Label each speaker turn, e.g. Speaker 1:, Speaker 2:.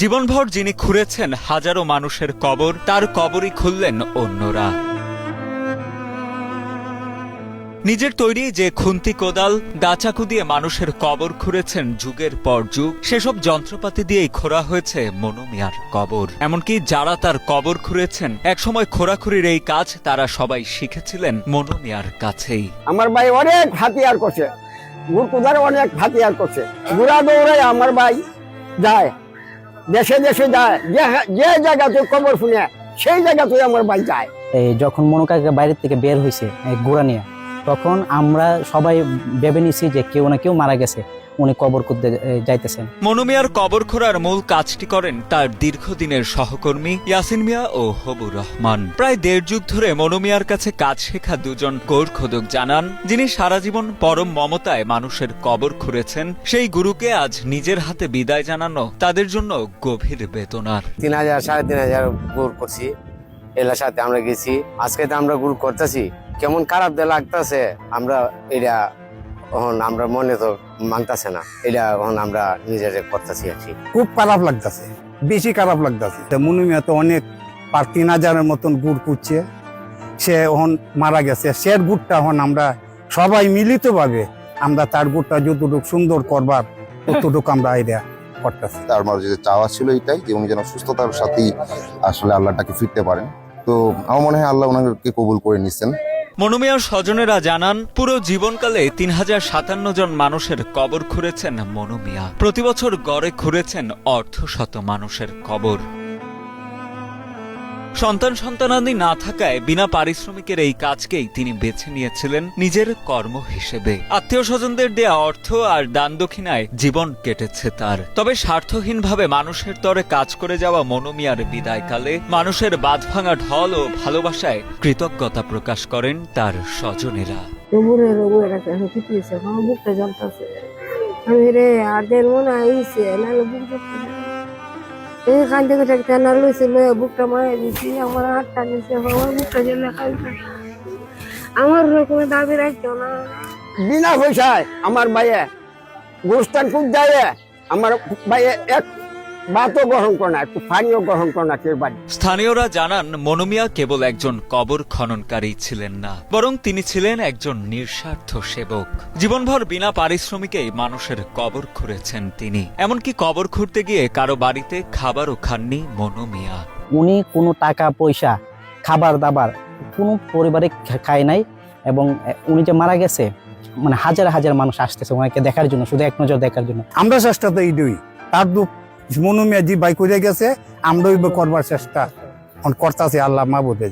Speaker 1: জীবনভর যিনি খুঁড়েছেন হাজারো মানুষের কবর, তার কবরই খুললেন অন্যরা। নিজের তৈরি যে খুন্তি কোদাল দাচাকু দিয়ে মানুষের কবর খুঁড়েছেন যুগের পর যুগ, সেসব যন্ত্রপাতি দিয়েই খোঁড়া হয়েছে মনোমিয়ার কবর। এমনকি যারা তার কবর খুঁড়েছেন, একসময় খোঁড়াখুড়ির এই কাজ তারা সবাই শিখেছিলেন মনোমিয়ার কাছেই।
Speaker 2: আমার ভাই অনেক হাতিয়ার করছে। অনেক হাতিয়ার করছে। গুড়া আমার ভাই যায়। দেশে দেশে যায় যে যে জায়গাতে কবর শুনে, সেই জায়গা তুই আমার বাড়ি যায়।
Speaker 3: এই যখন মনোকাকে বাইরের থেকে বের হয়েছে গোড়া নিয়ে, তখন আমরা সবাই ভেবে নিছি যে কেউ না কেউ মারা গেছে। উনি কবর করতে যাইতেছেন।
Speaker 1: মনুমিয়ার কবর খোঁড়ার মূল কাজটি করেন তার দীর্ঘদিনের সহকর্মী ইয়াসিন মিয়া ও হবুর রহমান। প্রায় দেড় যুগ ধরে মনুমিয়ার কাছে কাজ শেখা দুজন কোর খোদক জানান যিনি সারা জীবন পরম মমতায় মানুষের কবর খুঁড়েছেন সেই গুরুকে আজ নিজের হাতে বিদায় জানানো তাদের জন্য গভীর বেতনার
Speaker 4: তিন হাজার সাড়ে তিন হাজার গুড় করছি এলার সাথে আমরা গেছি আজকে তো আমরা গুড় করতেছি কেমন খারাপ দিয়ে লাগতেছে আমরা এটা এখন আমরা মনে তো মানতেছে না। এটা এখন আমরা নিজেরা করতেছি আর কি।
Speaker 5: খুব খারাপ লাগতেছে বেশি খারাপ লাগতেছে। মুনুমিয়া তো অনেক পার তিন হাজারের মতন গুড় কুচ্ছে। সে এখন মারা গেছে। সে গুড়টা এখন আমরা সবাই মিলিত ভাবে আমরা তার গুড়টা যতটুকু সুন্দর করবার ততটুকু আমরা আইডিয়া করতেছি।
Speaker 6: তার মাঝে যে চাওয়া ছিল এটাই যে উনি যেন সুস্থতার সাথেই আসলে আল্লাহটাকে ফিরতে পারেন। তো আমার মনে হয় আল্লাহ ওনাকে কবুল করে নিচ্ছেন
Speaker 1: মনুমিয়ার স্বজনেরা জানান, পুরো জীবনকালে তিন হাজার সাতান্ন জন মানুষের কবর খুঁড়েছেন মনুমিয়া প্রতিবছর গড়ে খুঁড়েছেন অর্ধশত মানুষের কবর। সন্তান সন্তানাদি না থাকায় বিনা পারিশ্রমিকের এই কাজকেই তিনি বেছে নিয়েছিলেন নিজের কর্ম হিসেবে। আত্মীয় স্বজনদের দেয়া অর্থ আর দান দক্ষিণায় জীবন কেটেছে তার। তবে স্বার্থহীনভাবে মানুষের তরে কাজ করে যাওয়া মনোমিয়ার বিদায়কালে মানুষের বাঁধ ভাঙা ঢল ও ভালোবাসায় কৃতজ্ঞতা প্রকাশ করেন তার স্বজনেরা।
Speaker 7: আর মনে এই থেকে থাকতে না লইছে লয়ে বুকটা মারা দিছি, আমার হাত টানিছে আমার বুকটা জ্বলে খাইছে আমার রকমের দাবি রাখতো না।
Speaker 2: বিনা পয়সায় আমার ভাইয়ে গোস্তান খুব যায় আমার ভাইয়ে এক ভাতও গ্রহণ করে না একটু পানিও গ্রহণ করে না কেউ বাড়ি।
Speaker 1: স্থানীয়রা জানান মনোমিয়া কেবল একজন কবর খননকারী ছিলেন না বরং তিনি ছিলেন একজন নিঃস্বার্থ সেবক। জীবনভর বিনা পারিশ্রমিকেই মানুষের কবর খুঁড়েছেন তিনি। এমনকি কবর খুঁড়তে গিয়ে কারও বাড়িতে খাবারও খাননি মনোমিয়া।
Speaker 3: উনি কোনো টাকা পয়সা খাবার দাবার কোনো পরিবারে খায় নাই এবং উনি যে মারা গেছে মানে হাজার হাজার মানুষ আসতেছে ওনাকে দেখার জন্য শুধু এক নজর দেখার জন্য।
Speaker 5: আমরা চেষ্টা তো এইটাই তার দু মনুমিয়া জি বাই করে গেছে আমরা ওই করবার চেষ্টা। করতেছি আল্লাহ মা বোধে